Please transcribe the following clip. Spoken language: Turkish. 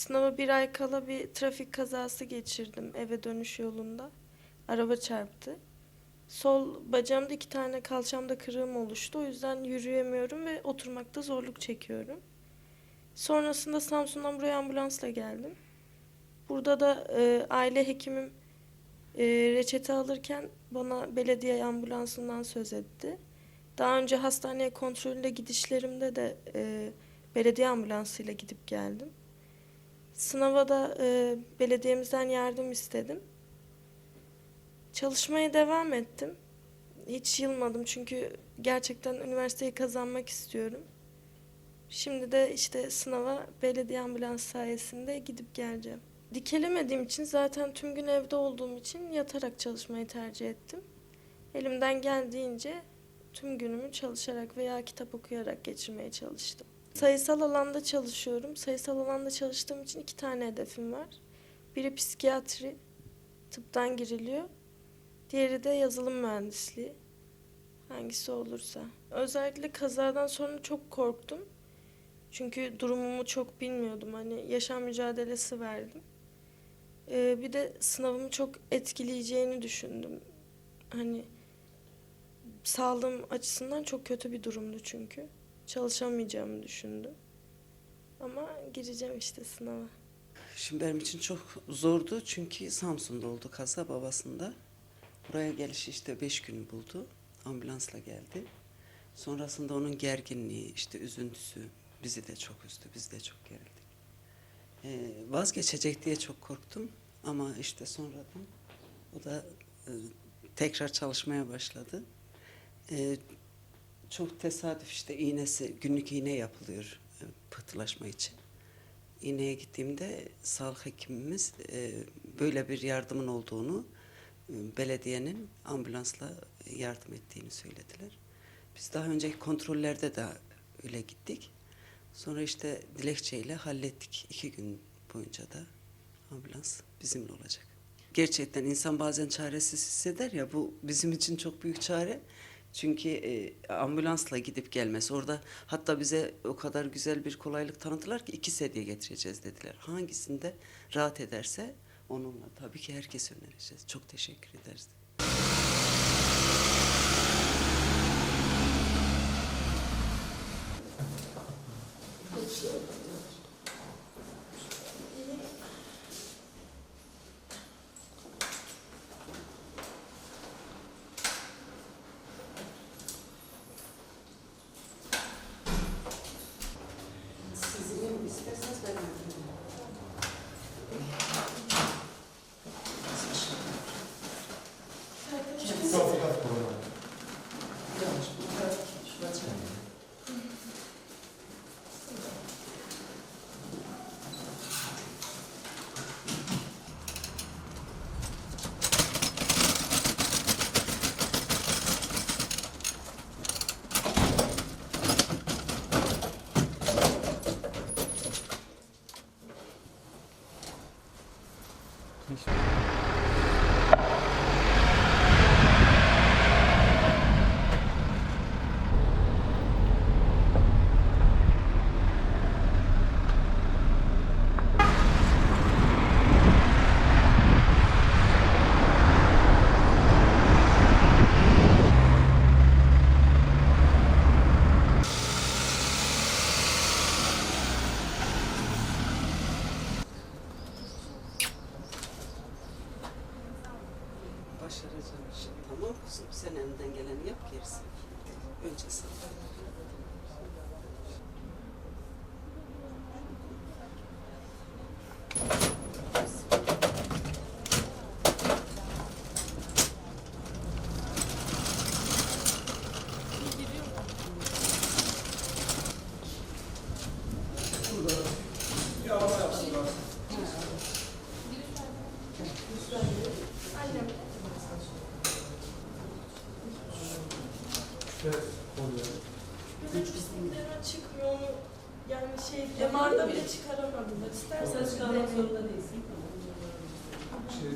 Sınava bir ay kala bir trafik kazası geçirdim eve dönüş yolunda. Araba çarptı. Sol bacağımda iki tane kalçamda kırığım oluştu. O yüzden yürüyemiyorum ve oturmakta zorluk çekiyorum. Sonrasında Samsun'dan buraya ambulansla geldim. Burada da e, aile hekimim e, reçete alırken bana belediye ambulansından söz etti. Daha önce hastaneye kontrolünde gidişlerimde de e, belediye ambulansıyla gidip geldim. Sınava da e, belediyemizden yardım istedim. Çalışmaya devam ettim. Hiç yılmadım çünkü gerçekten üniversiteyi kazanmak istiyorum. Şimdi de işte sınava belediye ambulans sayesinde gidip geleceğim. Dikelemediğim için zaten tüm gün evde olduğum için yatarak çalışmayı tercih ettim. Elimden geldiğince tüm günümü çalışarak veya kitap okuyarak geçirmeye çalıştım. Sayısal alanda çalışıyorum. Sayısal alanda çalıştığım için iki tane hedefim var. Biri psikiyatri, tıptan giriliyor. Diğeri de yazılım mühendisliği. Hangisi olursa. Özellikle kazadan sonra çok korktum. Çünkü durumumu çok bilmiyordum. Hani yaşam mücadelesi verdim. Ee, bir de sınavımı çok etkileyeceğini düşündüm. Hani sağlığım açısından çok kötü bir durumdu çünkü. Çalışamayacağımı düşündüm. Ama gireceğim işte sınava. Şimdi benim için çok zordu çünkü Samsun'da oldu kaza babasında. Buraya gelişi işte beş günü buldu. Ambulansla geldi. Sonrasında onun gerginliği, işte üzüntüsü bizi de çok üzdü. Biz de çok gerildik. Ee, vazgeçecek diye çok korktum. Ama işte sonradan o da e, tekrar çalışmaya başladı. Ee, çok tesadüf işte iğnesi, günlük iğne yapılıyor e, pıhtılaşma için. İğneye gittiğimde sağlık hekimimiz e, böyle bir yardımın olduğunu, e, belediyenin ambulansla yardım ettiğini söylediler. Biz daha önceki kontrollerde de öyle gittik. Sonra işte dilekçeyle hallettik. İki gün boyunca da ambulans bizimle olacak. Gerçekten insan bazen çaresiz hisseder ya bu bizim için çok büyük çare. Çünkü e, ambulansla gidip gelmesi orada hatta bize o kadar güzel bir kolaylık tanıdılar ki iki sedye getireceğiz dediler. Hangisinde rahat ederse onunla tabii ki herkese önereceğiz. Çok teşekkür ederiz. Sizin Vixe. Başaracağım işte. Tamam kızım. Sen elinden geleni yap gerisi. Önce sen. Üstünden çıkmıyor onu yani şey damarda bile çıkaramadılar. İstersen Sen çıkarmak zorunda değilsin. Şey,